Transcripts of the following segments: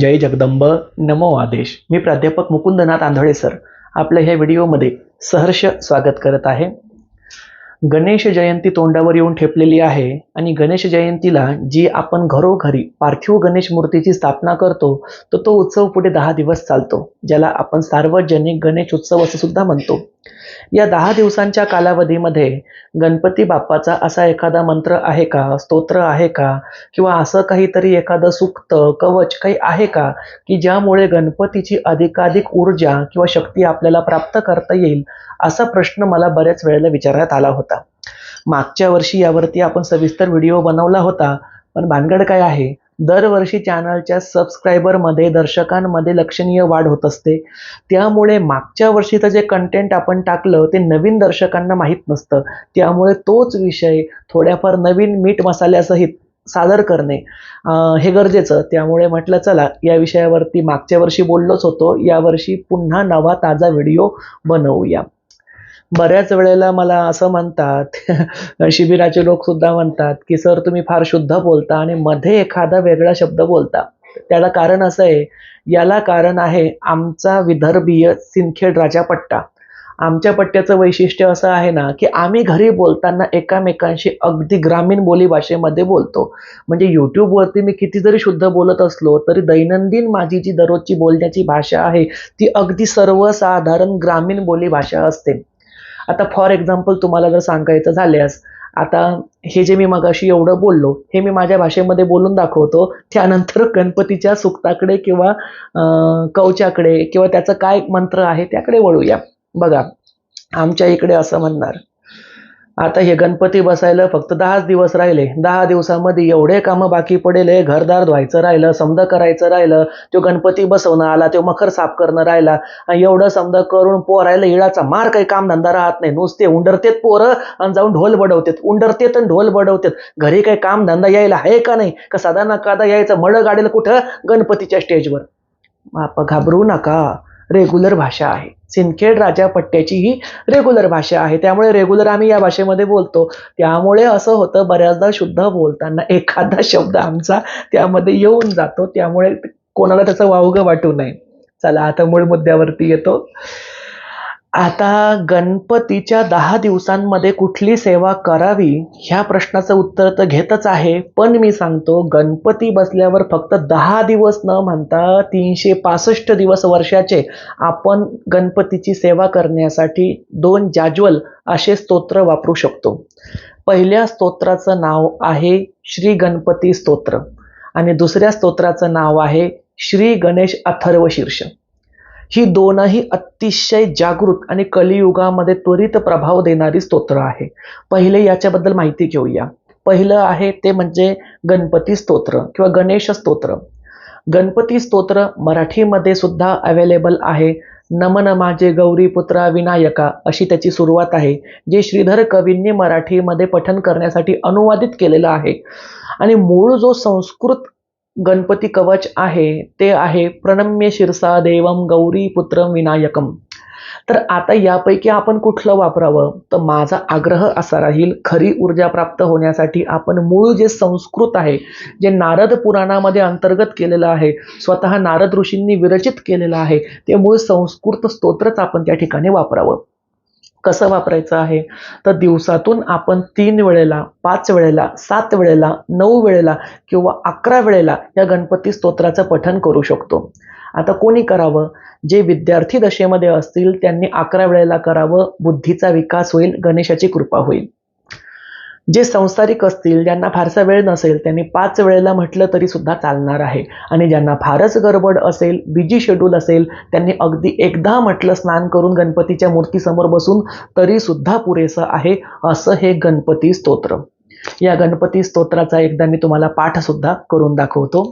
जय जगदंब नमो आदेश. मी प्राध्यापक मुकुंदनाथ आंधळे सर. आपल्या ह्या व्हिडिओमध्ये सहर्ष स्वागत करत आहे. गणेश जयंती तोंडावर येऊन ठेपलेली आहे आणि गणेश जयंतीला जी आपण घरोघरी पार्थिव गणेश मूर्तीची स्थापना करतो तर तो उत्सव पुढे दहा दिवस चालतो ज्याला आपण सार्वजनिक गणेश उत्सव असं सुद्धा म्हणतो. या दहा दिवसांच्या कालावधीमध्ये गणपती बाप्पाचा असा एखादा मंत्र आहे का स्तोत्र आहे का किंवा असं काहीतरी एखादं सुक्त कवच काही आहे का की ज्यामुळे गणपतीची अधिकाधिक ऊर्जा किंवा शक्ती आपल्याला प्राप्त करता येईल असा प्रश्न मला बऱ्याच वेळेला विचारण्यात आला होता. मागच्या वर्षी यावरती आपण सविस्तर व्हिडिओ बनवला होता पण भानगड काय आहे? दरवर्षी चॅनलच्या सबस्क्रायबरमध्ये दर्शकांमध्ये लक्षणीय वाढ होत असते. त्यामुळे मागच्या वर्षीचं जे कंटेंट आपण टाकलं ते नवीन दर्शकांना माहीत नसतं. त्यामुळे तोच विषय थोड्याफार नवीन मीठ मसाल्यासहित सादर करणे हे गरजेचं. त्यामुळे म्हटलं चला या विषयावरती मागच्या वर्षी बोललोच होतो. यावर्षी पुन्हा नवा ताजा व्हिडिओ बनवूया. बऱ्याच वेळेला मला असं म्हणतात शिबिराचे लोक सुद्धा म्हणतात की सर तुम्ही फार शुद्ध बोलता आणि मध्ये एखादा वेगळा शब्द बोलता. त्याला कारण असं आहे याला कारण आहे आमचा विदर्भीय सिंदखेड राजा पट्टा. आमच्या पट्ट्याचं वैशिष्ट्य असं आहे ना की आम्ही घरी बोलताना एकामेकांशी अगदी ग्रामीण बोली भाषेमध्ये बोलतो. म्हणजे यूट्यूबवरती मी किती जरी शुद्ध बोलत असलो तरी दैनंदिन माझी जी दररोजची बोलण्याची भाषा आहे ती अगदी सर्वसाधारण ग्रामीण बोली भाषा असते. आता फॉर एक्झाम्पल तुम्हाला जर सांगायचं झाल्यास आता हे जे मी मगाशी एवढं बोललो हे मी माझ्या भाषेमध्ये बोलून दाखवतो. त्यानंतर गणपतीच्या सुक्ताकडे किंवा कवच्याकडे कवचाकडे किंवा त्याचं काय मंत्र आहे त्याकडे वळूया. बघा आमच्या इकडे असं म्हणणार. आता हे गणपती बसायला फक्त दहाच दिवस राहिले. दहा दिवसामध्ये एवढे कामं बाकी पडेल हे घरदार धुवायचं राहिलं समजा करायचं राहिलं तो गणपती बसवणं आला तो मखर साफ करणं राहिला आणि एवढं समजा करून पोरायला इळाचा मार काही कामधंदा राहत नाही. नुसते उंडरतेत पोरं आणि जाऊन ढोल बडवतेत. उंडरतेत आणि ढोल बडवतेत. घरी काही कामधंदा यायला आहे का नाही? का साधा नकादा यायचं? मळ गाडेल कुठं? गणपतीच्या स्टेजवर बाप घाबरू नका. रेग्युलर भाषा आहे. सिंदखेड राजा पट्ट्याची ही रेग्युलर भाषा आहे. त्यामुळे रेग्युलर आम्ही या भाषेमध्ये बोलतो. त्यामुळे असं होतं बऱ्याचदा शुद्ध बोलताना एखादा शब्द आमचा त्यामध्ये येऊन जातो. त्यामुळे कोणाला त्याचं वावगं वाटू नये. चला आता मूळ मुद्द्यावरती येतो. आता गणपतीच्या दहा दिवसांमध्ये कुठली सेवा करावी ह्या प्रश्नाचं उत्तर तर घेतच आहे. पण मी सांगतो गणपती बसल्यावर फक्त दहा दिवस न म्हणता तीनशे पासष्ट दिवस वर्षाचे आपण गणपतीची सेवा करण्यासाठी दोन जाज्वल असे स्तोत्र वापरू शकतो. पहिल्या स्तोत्राचं नाव आहे श्री गणपती स्तोत्र आणि दुसऱ्या स्तोत्राचं नाव आहे श्री गणेश अथर्व शीर्ष. ही दोनही अतिशय जागृत आणि कलियुगामध्ये त्वरित प्रभाव देणारी स्तोत्र आहे. पहिले याच्याबद्दल माहिती घेऊया. पहिलं आहे ते म्हणजे गणपती स्तोत्र किंवा गणेश स्तोत्र. गणपती स्तोत्र मराठीमध्ये सुद्धा अवेलेबल आहे. नमन माझे गौरी पुत्रा विनायका अशी त्याची सुरुवात आहे जे श्रीधर कवींनी मराठीमध्ये पठन करण्यासाठी अनुवादित केलेलं आहे. आणि मूळ जो संस्कृत गणपती कवच आहे ते आहे प्रणम्य शिरसा देवम गौरी पुत्र विनायकम तर आता यापैकी आपण कुठलं वापरावं? तर माझा आग्रह असा राहील खरी ऊर्जा प्राप्त होण्यासाठी आपण मूळ जे संस्कृत आहे जे नारद पुराणामध्ये अंतर्गत केलेलं आहे स्वतः नारद ऋषींनी विरचित केलेलं आहे ते मूळ संस्कृत स्तोत्रच आपण त्या ठिकाणी वापरावं. कसं वापरायचं आहे? तर दिवसातून आपण तीन वेळेला पाच वेळेला सात वेळेला नऊ वेळेला किंवा अकरा वेळेला या गणपती स्तोत्राचं पठन करू शकतो. आता कोणी करावं? जे विद्यार्थी दशेमध्ये असतील त्यांनी अकरा वेळेला करावं बुद्धीचा विकास होईल गणेशाची कृपा होईल. जे संसारिक असतील ज्यांना फारसा वेळ नसेल त्यांनी पाच वेळेला म्हटलं तरी सुद्धा चालणार आहे. आणि ज्यांना फारच गडबड असेल बिजी शेड्यूल असेल त्यांनी अगदी एकदा म्हटलं स्नान करून गणपतीच्या मूर्तीसमोर बसून तरी सुद्धा पुरेसं आहे असं हे गणपती स्तोत्र. या गणपती स्तोत्राचा एकदा मी तुम्हाला पाठ सुद्धा करून दाखवतो.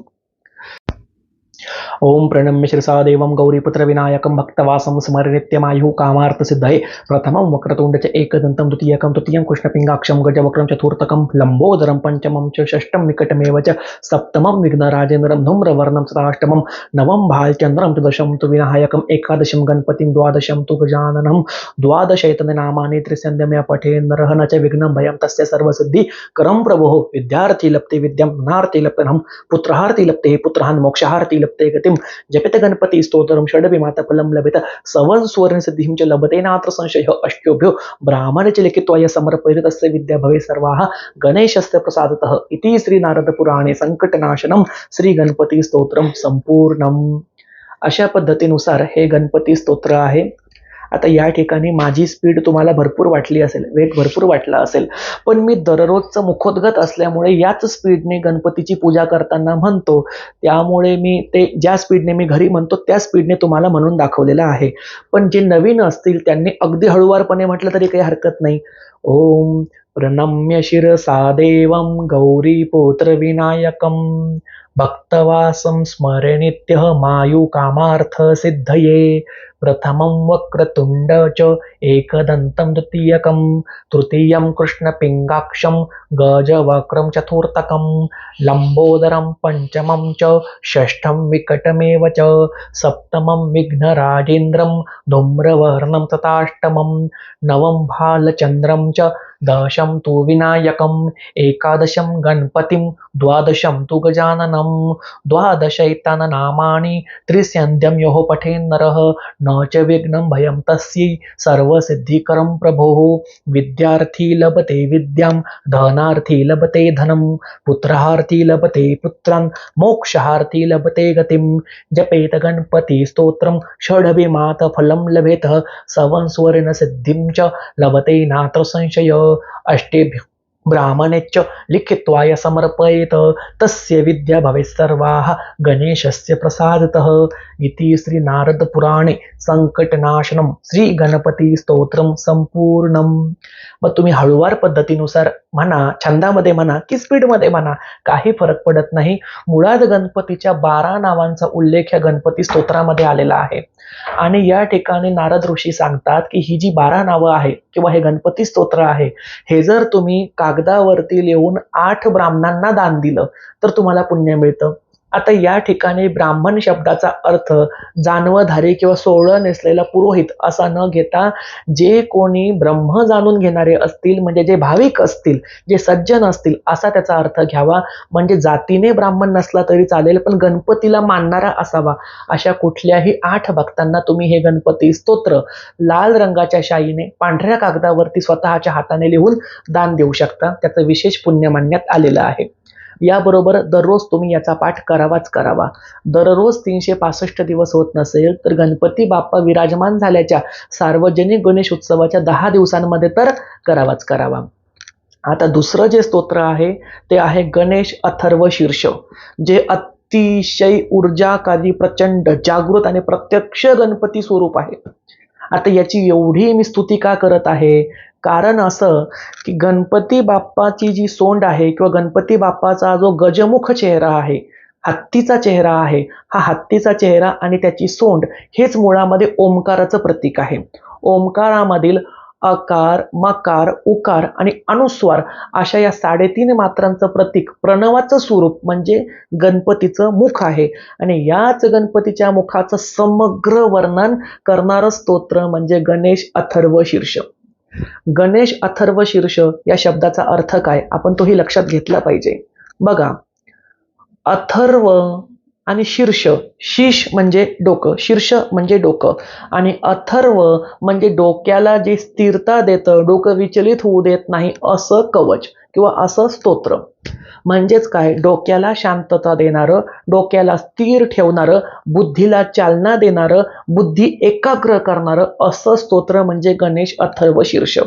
ओम प्रणम्य शिरसा देवं गौरीपुत्र विनायकं भक्तवासं स्मरनित्यमायुः कामार्थसिद्धये प्रथमं वक्रतुण्ड च एकदन्तं द्वितीयकं तृतीयं कृष्णपिङ्गाक्षं गजवक्रं चतुर्थकं लम्बोदरं पञ्चमं च षष्ठं विकटमेव च सप्तमं विघ्नराजेन्द्रं धूम्रवर्णं सदाष्टमं नवं भालचन्द्रं तु दशं तु विनायकम् एकादशं गणपतिं द्वादशं तु गजाननं द्वादशैतननामानि त्रिसन्ध्यमया पठे नरः न च विघ्नं भयं तस्य सर्वसिद्धि करं प्रभोः विद्यार्थी लप्ते विद्यं नार्थी लप्तनं पुत्रार्थी लप्ते पुत्रान् मोक्षार्थी लप्ते गते। जपित गणपती स्तोत्रं षडभिमाता लभित। सवं सुवर्ण सिद्धिं च लभते नात्र संशयः अष्ट्योभ्यो ब्राह्मण च लिखित्वाय समर्पयितस्य विद्या भवे सर्वाः। गणेशस्य प्रसादतः इति श्रीनारदपुराणे संकटनाशनं श्रीगणपती स्तोत्रम संपूर्णम अशा पद्धतीनुसार हे गणपती स्तोत्र आहे। आता या ठिकाणी माझी स्पीड तुम्हाला भरपूर वाटली असेल वेग भरपूर वाटला असेल. पण मी दररोजचं मुखोद्गत असल्यामुळे याच स्पीडने गणपतीची पूजा करताना म्हणतो त्यामुळे मी ते ज्या स्पीडने मी घरी म्हणतो त्या स्पीडने तुम्हाला म्हणून दाखवलेलं आहे. पण जे नवीन असतील त्यांनी अगदी हळूवारपणे म्हटलं तरी काही हरकत नाही. ओम प्रणम्य शिरसा देवं भक्तवासं स्मरणित्यः मायुकामार्थसिद्धये। प्रथमं वक्रतुण्ड च एकदन्तं द्वितीयकं तृतीयं कृष्णपिङ्गाक्षं गजवक्रं चतुर्थकं लम्बोदरं पञ्चमं च षष्ठं विकटमेव च। सप्तमं विघ्नराजेन्द्रं धूम्रवर्णं तथाष्टमं नवं भालचन्द्रं च दशं तु विनायकम् एकादशं गणपतिं द्वादशं तु गजाननं द्वादशैताननामानि त्रिस्यन्ध्यं पठे नर न च विघ्नं भयं तस्यै सर्वसिद्धिकरं प्रभोः विद्यार्थी लभते विद्यां धनार्थी लभते धनं पुत्रार्थी लभते पुत्रं मोक्षार्थी लभते गतिं जपेत गणपती स्तोत्रं षडभिमात फलं लभेत सवंस्वरेण सिद्धिं च लभते नात्र संशय अष्टे ब्राह्मणेच्च लिखित्वाय समर्पयेत। तस्य विद्या भवेत् सर्वाः गणेशस्य प्रसादतः। इति श्रीनारदपुराणे संकटनाशनं श्रीगणपती स्तोत्रं संपूर्णं मग तुम्ही हळुवार पद्धतीनुसार म्हणा छंदामध्ये म्हणा की स्पीडमध्ये म्हणा काही फरक पडत नाही. मुळात गणपतीच्या बारा नावांचा उल्लेख या गणपती स्तोत्रामध्ये आलेला आहे. आणि या ठिकाणी नारद ऋषी सांगतात की ही जी बारा नावं आहेत किंवा हे गणपती स्तोत्र आहे हे जर तुम्ही कागदावरती लिहून आठ ब्राह्मणांना दान दिलं तर तुम्हाला पुण्य मिळतं. आता या ठिकाणी ब्राह्मण शब्दाचा अर्थ जानवधारी किंवा सोहळं नेसलेला पुरोहित असा न घेता जे कोणी ब्रह्म जाणून घेणारे असतील म्हणजे जे भाविक असतील जे सज्जन असतील असा त्याचा अर्थ घ्यावा. म्हणजे जातीने ब्राह्मण नसला तरी चालेल पण गणपतीला मानणारा असावा. अशा कुठल्याही आठ भक्तांना तुम्ही हे गणपती स्तोत्र लाल रंगाच्या शाईने पांढऱ्या कागदावरती स्वतःच्या हाताने लिहून दान देऊ शकता. त्याचं विशेष पुण्य मानण्यात आलेलं आहे. याबरोबर दररोज तुम्ही याचा पाठ करावाच करावा. दररोज तीनशे पासष्ट दिवस होत नसेल तर गणपती बाप्पा विराजमान झाल्याच्या सार्वजनिक गणेश उत्सवाच्या दहा दिवसांमध्ये तर करावाच करावा. आता दुसरं जे स्तोत्र आहे ते आहे गणेश अथर्व शीर्ष जे अतिशय ऊर्जाकारी प्रचंड जागृत आणि प्रत्यक्ष गणपती स्वरूप आहे. आता याची एवढी मी स्तुती का करत आहे? कारण असं की गणपती बाप्पाची जी सोंड आहे किंवा गणपती बाप्पाचा जो गजमुख चेहरा आहे हत्तीचा चेहरा आहे हा हत्तीचा चेहरा आणि त्याची सोंड हेच मुळामध्ये ओंकाराचं प्रतीक आहे. ओंकारामधील अकार मकार उकार आणि अनुस्वार अशा या साडेतीन मात्रांचं प्रतीक प्रणवाचं स्वरूप म्हणजे गणपतीचं मुख आहे. आणि याच गणपतीच्या मुखाचं समग्र वर्णन करणारं स्तोत्र म्हणजे गणेश अथर्व शीर्ष गणेश अथर्व शीर्ष या शब्दाचा अर्थ काय? आपण तोही लक्षात घेतला पाहिजे. बघा अथर्व आणि शीर्ष शीश म्हणजे डोकं शीर्ष म्हणजे डोकं आणि अथर्व म्हणजे डोक्याला जे स्थिरता देतं डोकं विचलित होऊ देत नाही असं कवच. किंवा असं स्तोत्र. म्हणजेच काय? डोक्याला शांतता देणारं डोक्याला स्थिर ठेवणारं बुद्धीला चालना देणारं बुद्धी एकाग्र करणारं असं स्तोत्र म्हणजे गणेश अथर्व शीर्ष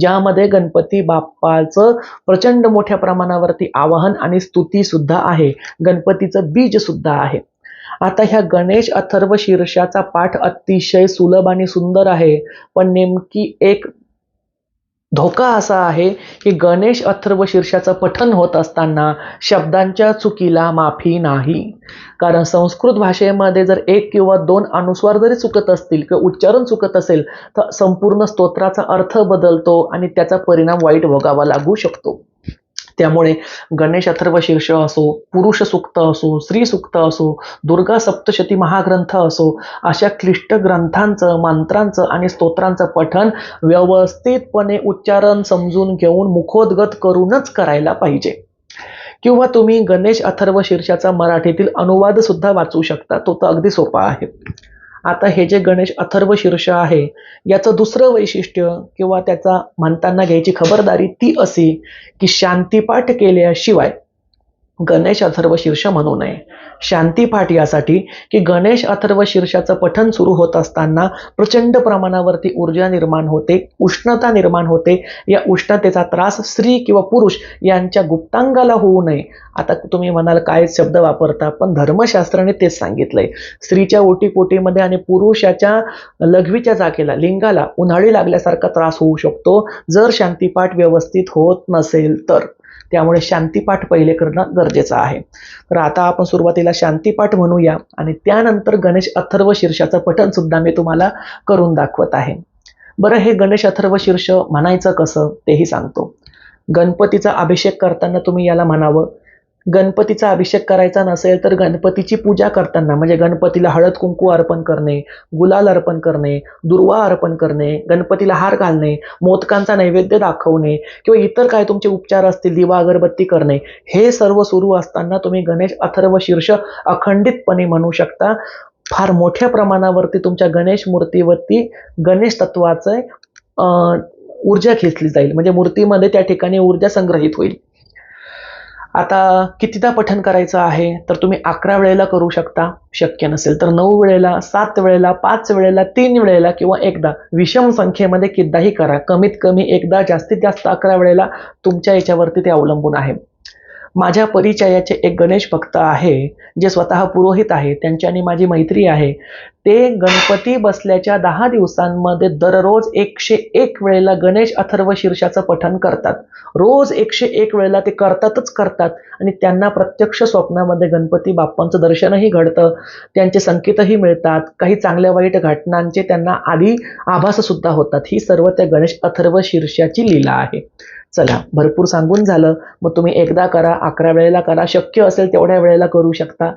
ज्यामध्ये गणपती बाप्पाचं प्रचंड मोठ्या प्रमाणावरती आवाहन आणि स्तुती सुद्धा आहे. गणपतीचं बीज सुद्धा आहे. आता ह्या गणेश अथर्व शीर्षाचा पाठ अतिशय सुलभ आणि सुंदर आहे. पण नेमकी एक धोका असा आहे की गणेश अथर्व शीर्षाचं पठन होत असताना शब्दांच्या चुकीला माफी नाही. कारण संस्कृत भाषेमध्ये जर एक किंवा दोन अनुस्वार जरी चुकत असतील किंवा उच्चारण चुकत असेल तर संपूर्ण स्तोत्राचा अर्थ बदलतो आणि त्याचा परिणाम वाईट भोगावा लागू शकतो. त्यामुळे गणेश अथर्व शीर्ष असो पुरुष सूक्त असो स्त्री सूक्त असो दुर्गा सप्तशती महाग्रंथ असो अशा क्लिष्ट ग्रंथांचं मंत्रांचं आणि स्तोत्रांचं पठन व्यवस्थितपणे उच्चारण समजून घेऊन मुखोद्गत करूनच करायला पाहिजे. किंवा तुम्ही गणेश अथर्व शीर्षाचा मराठीतील अनुवाद सुद्धा वाचू शकता तो तर अगदी सोपा आहे. आता हे जे गणेश अथर्व शीर्ष आहे याचं दुसरं वैशिष्ट्य किंवा त्याचा म्हणताना घ्यायची खबरदारी ती अशी की शांतीपाठ केल्याशिवाय गणेश अथर्व शीर्ष म्हणू नये. शांतीपाठ यासाठी की गणेश अथर्व शीर्षाचं पठण सुरू होत असताना प्रचंड प्रमाणावरती ऊर्जा निर्माण होते उष्णता निर्माण होते. या उष्णतेचा त्रास स्त्री किंवा पुरुष यांच्या गुप्तांगाला होऊ नये. आता तुम्ही म्हणाल काय शब्द वापरता? पण धर्मशास्त्राने तेच सांगितलंय. स्त्रीच्या ओटीपोटीमध्ये आणि पुरुषाच्या लघवीच्या जागेला लिंगाला उन्हाळी लागल्यासारखा त्रास होऊ शकतो. जर शांतीपाठ व्यवस्थित होत नसेल तर. त्यामुळे शांतीपाठ पहिले करणं गरजेचं आहे. तर आता आपण सुरुवातीला शांतीपाठ म्हणूया आणि त्यानंतर गणेश अथर्व शीर्षाचं पठण सुद्धा मी तुम्हाला करून दाखवत आहे. बरं हे गणेश अथर्व शीर्ष म्हणायचं कसं तेही सांगतो. गणपतीचा अभिषेक करताना तुम्ही याला म्हणावं गणपतीचा अभिषेक करायचा नसेल तर गणपतीची पूजा करताना म्हणजे गणपतीला हळद कुंकू अर्पण करणे गुलाल अर्पण करणे दुर्वा अर्पण करणे गणपतीला हार घालणे मोदकांचा नैवेद्य दाखवणे किंवा इतर काय तुमचे उपचार असतील दिवा अगरबत्ती करणे हे सर्व सुरू असताना तुम्ही गणेश अथर्व शीर्ष अखंडितपणे म्हणू शकता. फार मोठ्या प्रमाणावरती तुमच्या गणेश मूर्तीवरती गणेश तत्वाचं ऊर्जा खेचली जाईल. म्हणजे मूर्तीमध्ये त्या ठिकाणी ऊर्जा संग्रहित होईल. आता कितीदा पठन करायचं आहे तर तुम्ही अकरा वेळेला करू शकता. शक्य नसेल तर नऊ वेळेला सात वेळेला पाच वेळेला तीन वेळेला किंवा एकदा. विषम संख्येमध्ये कितीदाही करा. कमीत कमी एकदा जास्तीत जास्त अकरा वेळेला तुमच्या याच्यावरती ते अवलंबून आहे. माझ्या परिचयाचे एक गणेश भक्त आहे जे स्वतः पुरोहित आहे त्यांच्याने माझी मैत्री आहे. ते गणपती बसल्याच्या दहा दिवसांमध्ये दररोज एकशे एक वेळेला गणेश अथर्व शीर्षाचं पठन करतात. रोज एकशे एक वेळेला ते करतातच करतात आणि त्यांना प्रत्यक्ष स्वप्नामध्ये गणपती बाप्पांचं दर्शनही घडतं. त्यांचे संकेतही मिळतात. काही चांगल्या वाईट घटनांचे त्यांना आधी आभाससुद्धा होतात. ही सर्व त्या गणेश अथर्व शीर्षाची लीला आहे. चला भरपूर सांगून झालं. मग तुम्ही एकदा करा अकरा वेळेला करा शक्य असेल तेवढ्या वेळेला करू शकता.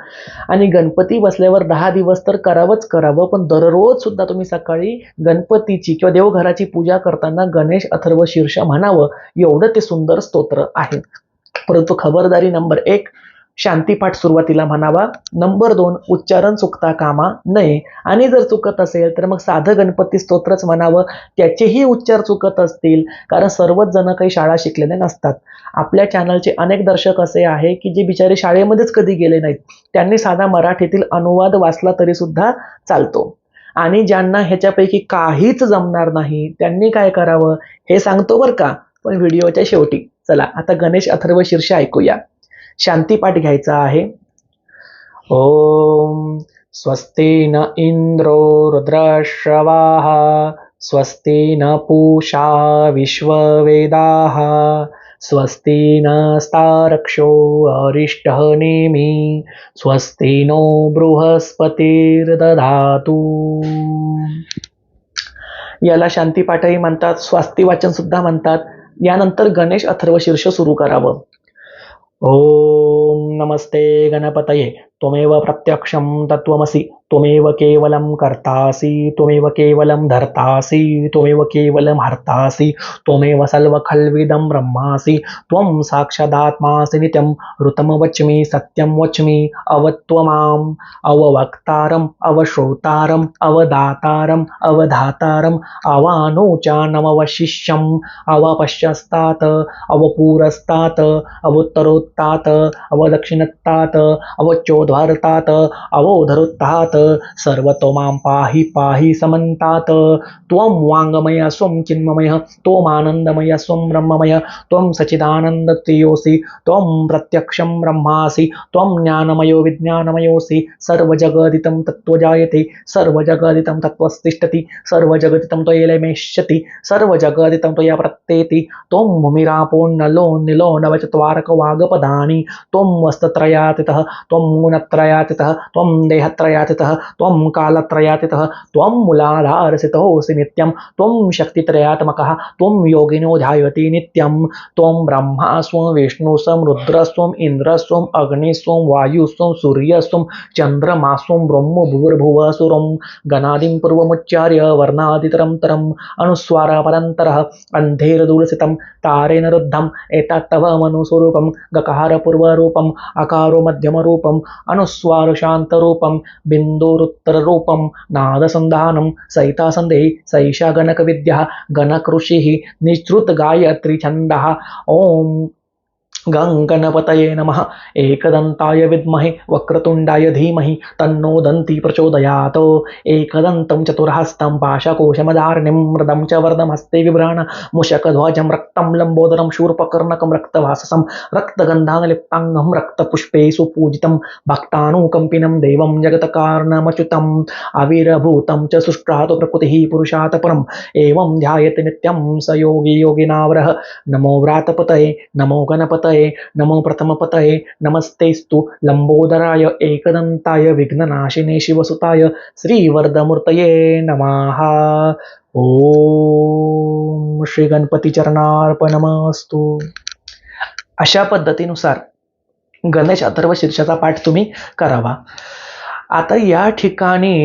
आणि गणपती बसल्यावर दहा दिवस तर करावंच करावं पण दररोज सुद्धा तुम्ही सकाळी गणपतीची किंवा देवघराची पूजा करताना गणेश अथर्व शीर्ष म्हणावं. एवढं ते सुंदर स्तोत्र आहे. परंतु खबरदारी नंबर एक शांतीपाठ सुरुवातीला म्हणावा नंबर दोन उच्चारण चुकता कामा नये. आणि जर चुकत असेल तर मग साधं गणपती स्तोत्रच म्हणावं त्याचेही उच्चार चुकत असतील कारण सर्वच जण काही शाळा शिकलेले नसतात. आपल्या चॅनलचे अनेक दर्शक असे आहे की जे बिचारे शाळेमध्येच कधी गेले नाहीत. त्यांनी साधा मराठीतील अनुवाद वाचला तरी सुद्धा चालतो. आणि ज्यांना ह्याच्यापैकी काहीच जमणार नाही त्यांनी काय करावं हे सांगतो बरं का. पण व्हिडिओच्या शेवटी. चला आता गणेश अथर्व शीर्ष ऐकूया. शांतीपाठ घ्यायचा आहे. ओम स्वस्ती न इंद्रो रुद्रश्रवाः स्वस्ती न पूषा विश्ववेदाः स्वस्ति नस्तारक्षो अरिष्टः नेमि स्वस्ति नो बृहस्पतिर्दधातु। याला शांतीपाठही म्हणतात स्वास्ती वाचन सुद्धा म्हणतात. यानंतर गणेश अथर्व शीर्ष सुरू करावं. ओम नमस्ते गणपतये। त्वमेव प्रत्यक्षं तत्त्वमसि त्वमेव केवलं कर्तासि त्वमेव केवलं धर्तासि त्वमेव केवलं हर्तासि त्वमेव सर्वखल्विदं ब्रह्मासि त्वं साक्षादात्मासि नित्यं ऋतं वच्मि सत्यं वच्मि अवत्वमाम् अववक्तारम् अवश्रोतारम् अवदातारम् अवधातारम् अवानोचानमवशिष्यम् अवपश्यस्तात् अवपूरस्तात् अवोत्तरोत्तात् अवदक्षिणत्तात् अवचो अवोधर्तात अवोधरुत्तात सर्वतो मां पाहि पाहि समन्तात. त्वं वाङ्मय स्वं चिन्ममय त्वमानन्दमय स्वं ब्रह्ममय त्वं सच्चिदानन्दतेयोऽसि त्वं प्रत्यक्षं ब्रह्मासि त्वं ज्ञानमयो विज्ञानमयोऽसि सर्वजगदितं तत्त्वजायते सर्वजगदितं तत्त्वस्तिष्ठति सर्वजगदितं त्वयिलमेष्यति सर्वजगदितं त्वया प्रत्येति त्वं भूमिरापोन्नलो निलो नवचत्वारकवागपदानि त्वं वस्तत्रयातितः त्वं गुणत्रयातीतः त्वं देहत्रयातितः त्वं कालत्रयातितः त्वं मूलाधारसितोऽसि नित्यं त्वं शक्तित्रयात्मकः त्वं योगिनो ध्यायति नित्यं त्वं ब्रह्मा स्वं विष्णुस्वं रुद्रस्वम् इन्द्रस्वम् अग्निस्वं वायुस्वं सूर्यस्वं चन्द्रमास्वं ब्रह्म भूर्भुवसुरं गणादिं पूर्वमुच्चार्य वर्णादितरं तरम् अनुस्वारपरन्तरः अन्धेरदुलसितं तारेण रुद्धम् एतत्तव मनुस्वरूपं गकारपूर्वरूपम् अकारो मध्यमरूपम् अनुस्वारशान्तरूपं बिन्दुरुत्तररूपं नादसन्धानं सहितासन्धेः सैषा गणकविद्या गणकृषिः छन्दः ॐ गङ्गणपतये नमः। एकदन्ताय विद्महे वक्रतुण्डाय धीमहि तन्नो दन्ती प्रचोदयात्। एकदन्तं चतुरहस्तं पाशकोशमदार्णिं मृदं च वर्धमस्ते विभ्राण मुशकध्वजं रक्तं लम्बोदरं शूर्पकर्णकं रक्तवाससं रक्तगन्धालिप्ताङ्गं रक्तपुष्पे सुपूजितं भक्तानुकम्पिनं देवं जगत्कारणमच्युतम् अविरभूतं च सुष्टातु प्रकृतिः पुरुषात् परम् एवं ध्यायति नित्यं स योगी योगिनावरः। नमो व्रातपतये नमो गणपतये। नमो प्रथमपतये नमस्तेस्तु लंबोदराय एकदंताय विघ्ननाशिने शिवसुताय श्रीवर्धमूर्तये नमः। ओम श्री गणपती चरणार्पणमस्तु अशा पद्धतीनुसार गणेश अथर्व शीर्षाचा पाठ तुम्ही करावा. आता या ठिकाणी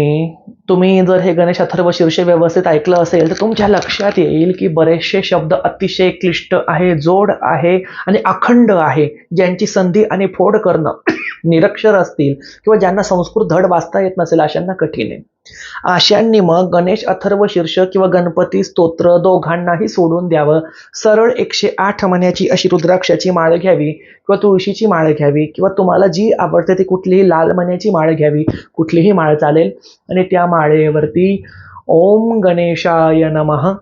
तुम्ही जर हे गणेश अथर्व शीर्ष व्यवस्थित ऐकलं असेल तर तुमच्या लक्षात येईल की बरेचसे शब्द अतिशय क्लिष्ट आहे जोड आहे आणि अखंड आहे. ज्यांची संधी आणि फोड करणं निरक्षर असतील किंवा ज्यांना संस्कृत धड वाचता येत नसेल अशांना कठीण आहे. आशांनी मग गणेश अथर्व शीर्ष किंवा गणपती स्तोत्र दोघांनाही सोडून द्यावं. सरळ एकशे आठ मण्याची अशी रुद्राक्षाची माळ घ्यावी किंवा तुळशीची माळ घ्यावी किंवा तुम्हाला जी आवडते ती कुठलीही लाल मण्याची माळ घ्यावी कुठलीही माळ चालेल. आणि त्या माळेवरती ओम गणेशाय नमः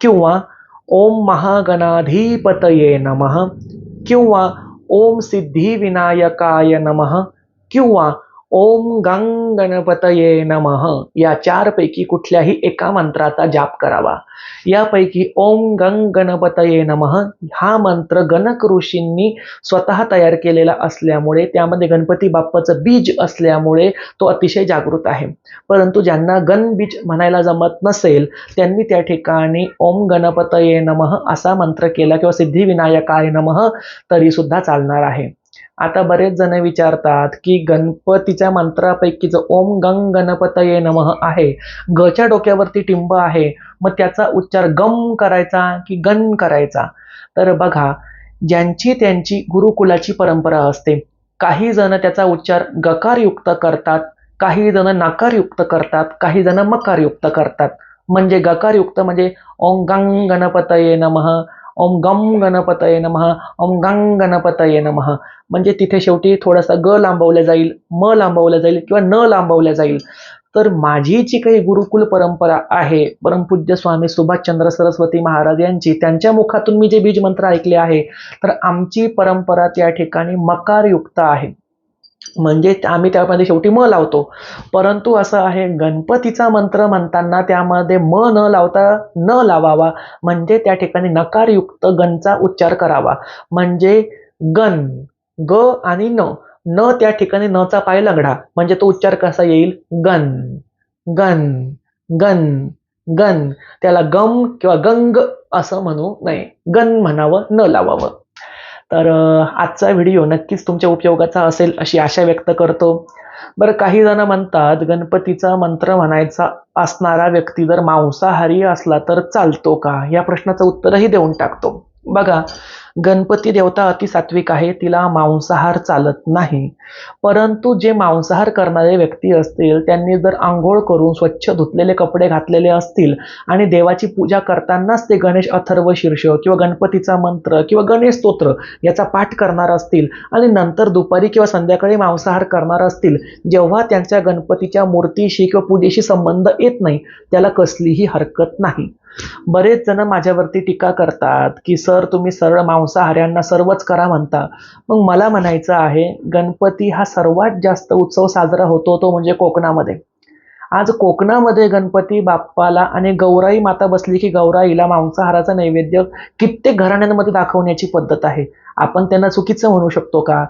किंवा ओम महागणाधिपतये नमः किंवा ओम सिद्धिविनायकाय नमः किंवा ओम गंग गणपतये नमः. या चारपैकी कुठल्याही एका मंत्राचा जाप करावा. यापैकी ओम गंग गणपतये नमः हा मंत्र गणक ऋषींनी स्वतः तयार केलेला असल्यामुळे त्यामध्ये गणपती बाप्पाचं बीज असल्यामुळे तो अतिशय जागृत आहे. परंतु ज्यांना गण बीज म्हणायला जमत नसेल त्यांनी त्या ठिकाणी ओम गणपतये नमः असा मंत्र केला किंवा सिद्धिविनायकाय नमः तरीसुद्धा चालणार आहे. आता बरेच जण विचारतात की गणपतीच्या मंत्रापैकीच ओम गंग गणपतये नमः आहे गच्या डोक्यावरती टिंब आहे मग त्याचा उच्चार गम करायचा की गण करायचा? तर बघा ज्यांची त्यांची गुरुकुलाची परंपरा असते काही जण त्याचा उच्चार गकारयुक्त करतात काही जण नकारयुक्त करतात काही जण मकारयुक्त करतात. म्हणजे गकारयुक्त म्हणजे ओम गंग गणपतये नमः ओम गम गणपतये नमः ओम गंग गणपतये नमः. म्हणजे तिथे शेवटी थोडासा ग लांबवला जाईल म लांबवला जाईल किंवा न लांबवल्या जाईल. तर माझी जी काही गुरुकुल परंपरा आहे परमपूज्य स्वामी सुभाषचंद्र सरस्वती महाराज यांची त्यांच्या मुखातून मी जे बीज मंत्र ऐकले आहे तर आमची परंपरा त्या ठिकाणी मकारयुक्त आहे. म्हणजे आम्ही त्यामध्ये शेवटी म लावतो. परंतु असं आहे गणपतीचा मंत्र म्हणताना त्यामध्ये म न लावता न लावावा. म्हणजे त्या ठिकाणी नकारयुक्त गणचा उच्चार करावा. म्हणजे गण ग आणि न. न त्या ठिकाणी नचा पाय लगडा. म्हणजे तो उच्चार कसा येईल? गण गण गण गण. त्याला गम किंवा गंग असं म्हणू नये. गण म्हणावं न लावावं. तर आजचा व्हिडिओ नक्कीच तुमच्या उपयोगाचा असेल अशी आशा व्यक्त करतो. बरं काही जण म्हणतात गणपतीचा मंत्र म्हणायचा असणारा व्यक्ती जर मांसाहारी असला तर चालतो का? या प्रश्नाचं उत्तरही देऊन टाकतो. बघा गणपती देवता अति सात्विक आहे तिला मांसाहार चालत नाही. परंतु जे मांसाहार करणारे व्यक्ती असतील त्यांनी जर आंघोळ करून स्वच्छ धुतलेले कपडे घातलेले असतील आणि देवाची पूजा करतानाच ते गणेश अथर्व शीर्ष किंवा गणपतीचा मंत्र किंवा गणेश स्तोत्र याचा पाठ करणार असतील आणि नंतर दुपारी किंवा संध्याकाळी मांसाहार करणार असतील जेव्हा त्यांच्या गणपतीच्या मूर्तीशी किंवा पूजेशी संबंध येत नाही त्याला कसलीही हरकत नाही. बरेच जण माझ्यावरती टीका करतात की सर तुम्ही सरळ मांसाहाऱ्यांना सर्वच करा म्हणता. मग मला म्हणायचं आहे गणपती हा सर्वात जास्त उत्सव साजरा होतो तो म्हणजे कोकणामध्ये. आज कोकणामध्ये गणपती बाप्पाला आणि गौराई माता बसली की गौराईला मांसाहाराचा नैवेद्य कित्येक घराण्यांमध्ये दाखवण्याची पद्धत आहे. आपण त्यांना चुकीचं म्हणू शकतो का?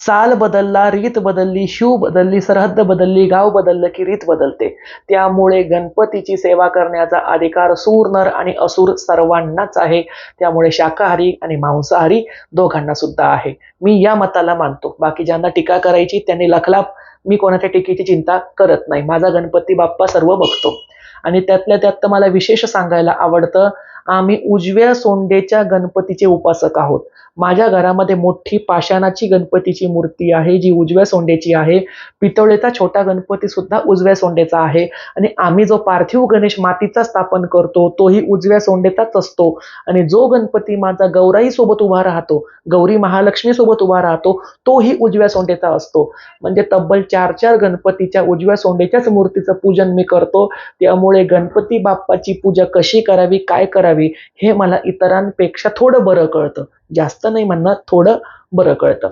चाल बदलला रीत बदलली शिव बदलली सरहद्द बदलली गाव बदललं की रीत बदलते. त्यामुळे गणपतीची सेवा करण्याचा अधिकार सूर नर आणि असुर सर्वांनाच आहे. त्यामुळे शाकाहारी आणि मांसाहारी दोघांना सुद्धा आहे. मी या मताला मानतो. बाकी ज्यांना टीका करायची त्यांनी लखलाप. मी कोणाच्या टीकेची चिंता करत नाही. माझा गणपती बाप्पा सर्व बघतो. आणि त्यातल्या त्यात मला विशेष सांगायला आवडतं आम्ही उजव्या सोंडेच्या गणपतीचे उपासक आहोत. माझ्या घरामध्ये मोठी पाषाणाची गणपतीची मूर्ती आहे जी उजव्या सोंडेची आहे. पितळेचा छोटा गणपती सुद्धा उजव्या सोंडेचा आहे. आणि आम्ही जो पार्थिव गणेश मातीचा स्थापन करतो तोही उजव्या सोंडेचाच असतो. आणि जो गणपती माझा गौराई सोबत उभा राहतो गौरी महालक्ष्मी सोबत उभा राहतो तोही उजव्या सोंडेचा असतो. म्हणजे तब्बल चार चार गणपतीच्या उजव्या सोंडेच्याच मूर्तीचं पूजन मी करतो. त्यामुळे गणपती बाप्पाची पूजा कशी करावी काय करावी हे मला इतरांपेक्षा थोडं बरं कळतं. जास्त नाही म्हणणार थोडं बरं कळतं.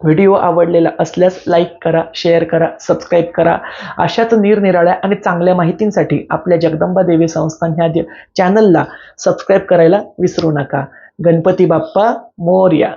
व्हिडिओ आवडलेला असल्यास लाईक करा शेअर करा सबस्क्राईब करा. अशाच निरनिराळ्या आणि चांगल्या माहितींसाठी आपल्या जगदंबा देवी संस्थान ह्या चॅनलला सबस्क्राईब करायला विसरू नका. गणपती बाप्पा मोर्या.